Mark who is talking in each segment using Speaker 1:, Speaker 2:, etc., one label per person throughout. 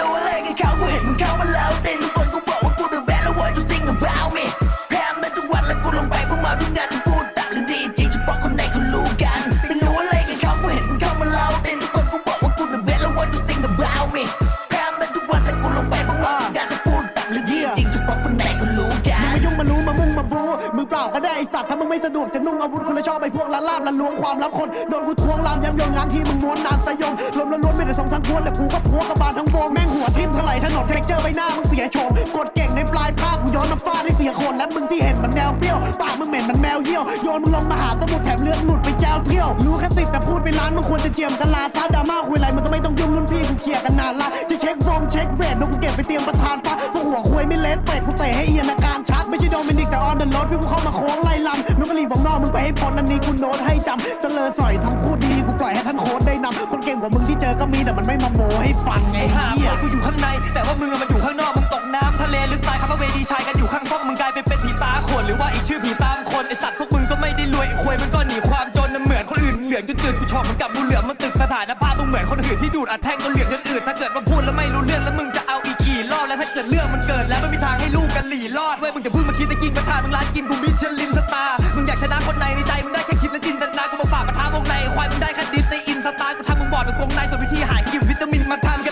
Speaker 1: รู้อะไรกับเขากูเห็นมึงเข้ามาแล้วเต้นทุกคนกูบอกว่ากูเดอะแบทแล้ว what you think about me แพ้มนั้ทุกวันแล้วกูลงไปเพวกมาทุกงานพูดต่างหรือดีจริงเฉพาะคนในเขารู้กันไม่รู้อะไรกับเขากูเห็นมึงเข้ามาแล้วเต้นทุกคนกูบอกว่ากูเดอะแบทแล้ว what you think about me แพมนั้ทุกวันแล้วกูลงไปพวกมาทุกงานพูดต่างหรือดีจริงเฉพาะคนในเขารู้กัน
Speaker 2: มายุ่งมารู้มามุ่งมาบูมึงเปล่าก็ได้ไอสัตว์ถ้ามึงไม่สะดวกจะนุ่งอาวุธคนละชอบไปพวกละลาบละล้วงความลับคนโดนกูทวงลามย้ำยงงามที่มึงม้วนนานสยองลมละล้วนไม่ได้สองทั้งพวนแต่กูก็พัวกระบ ทิ่มเท่าไหร่ถนนเทคเจอร์ใบหน้ามึงเสียโฉมกดเก่งในปลายภาคกูย้อนมาฟาดให้เสียคนและมึงที่เห็นมันแนวเปรี้ยวปากมึงเหม็นมันแมวเยี่ยวโยนมึงลงมาหาสมุทรแถมเลือดหลุดไปแจวเที่ยวรู้แค่สิบแต่พูดไปล้านมึงควรจะเจียมกันลาซาดราม่าคุยอะไรมึงก็ไม่ต้องยุ่งรุ่นพี่กูเคลียร์กันนานละจะเช็คฟงเช็คเวทนกกูเก็บไปเตรียมประธานปะพวกหัวคุยไม่เล็ดเป็ดกูเตะให้เอียนอาการชักไม่ใช่โดมินิกแต่ออนเดอะรถพี่กูเข้ามาโค้งไล่ลำนุกกะลีของนอกมึงไปให้พ้นอันนี้กูโน้ตให้จำเจริญสอยทำพูดดีกูปล่อยให้ท่านโค้ดได้นำคนเก่งกว่ามึงที่เจอก็มีแต่มันไม่มาโมให้ฟังไงเหี้ย
Speaker 3: แต่ว่ามึงอะมันอยู่ข้างนอกมึงตกน้ำทะเลลึกตายคำว่าเวทีชายกันอยู่ข้างห้องมึงกลายเป็นเป็นผีตาขวนหรือว่าอีกชื่อผีตามคนไอสัตว์พวกมึงก็ไม่ได้รวยไอควยมันก็หนีความจนนะเหมือนคนอื่นเหลืองจนจืดกูชอบมึงกับกูเหลืองมันตึกสถานภาพมึงเหมือนคนอื่นที่ดูดอัดแท่งก็เหลืองจนอืดถ้าเกิดว่าพูดแล้วไม่รู้เรื่องแล้วมึงจะเอาอีกกี่รอบแล้วถ้าเกิดเรื่องมันเกิดแล้วไม่มีทางให้ลูกกันหลีรอดเว้ยมึงจะพึ่งมาคิดจะกินประทานมึงร้านกินกูมิชลินสตาร์มึงอยากชนะคนในในใจมึงได้แค่คิดและจินตนากูมาฝากมาท้าวงในควายมึงได้แค่ดิสในอินสตาร์กูทำมึงบอดเป็นวงในส่วนวิธีหายกินวิตามินมาทำกำลังซิ่ง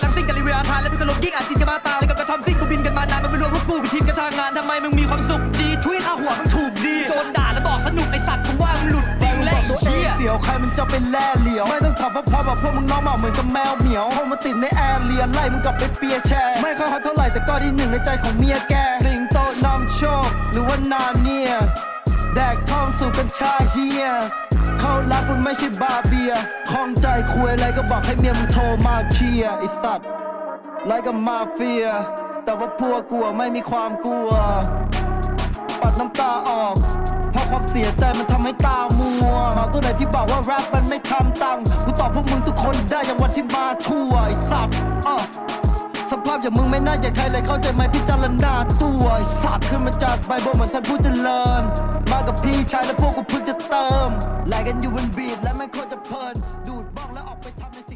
Speaker 3: กันำไมมึงมีความสุขดีทุยข้าหัวมึงถูกดีโดนด่าแล้วบอกสนุกไอสัตว์กูว่ามึงหลุดจริงและไอ้
Speaker 4: ตัวเอ
Speaker 3: เหี้
Speaker 4: ง
Speaker 3: ย
Speaker 4: เสียวใครมันจะเป็นแล่เหลียว ไม่ต้องทำเพราะพอแบบพวกมึงน้องเมาเหมือนกับแมวเหมียวพวกมันติดในแอร์เรียนไล่มึงกลับไปเปียร์แชร์ ไม่ค่อยฮอตเท่าไหร่แต่ก็ที่หนึ่งในใจของเมียแกสิงโตนำโชค หรือว่านาเนีย แดกทองสู่กัญชาเฮีย เขารักมันไม่ใช่บาเบียคล่องใจคุยอะไรก็บอกให้เมียมึงโทรมาเคลียร์ไอสัตว์ไล่กับมาเฟีย แต่ว่าพวกกลัวไม่มีความกลัว ปัดน้ำตาออก เพราะความเสียใจมันทำให้ตามัวหมาตัวไหนที่บอกว่าแรปมันไม่ทำตังค์กูตอบพวกมึงทุกคนได้อย่างวันที่มาทั่วไอสัตว์อะสภาพอย่างมึงไม่น่าอยากใครเลยเข้าใจไหมพิจารณาตัวไอสัตว์ขึ้นมาจากใบบนเหมือนท่านผู้เจริญ มากับพี่ชายและพวกกูเพิ่งจะเติมไล่กันอยู่บนบีดและไม่คตรจะเพลินดูดบ้องแล้วออกไปทำ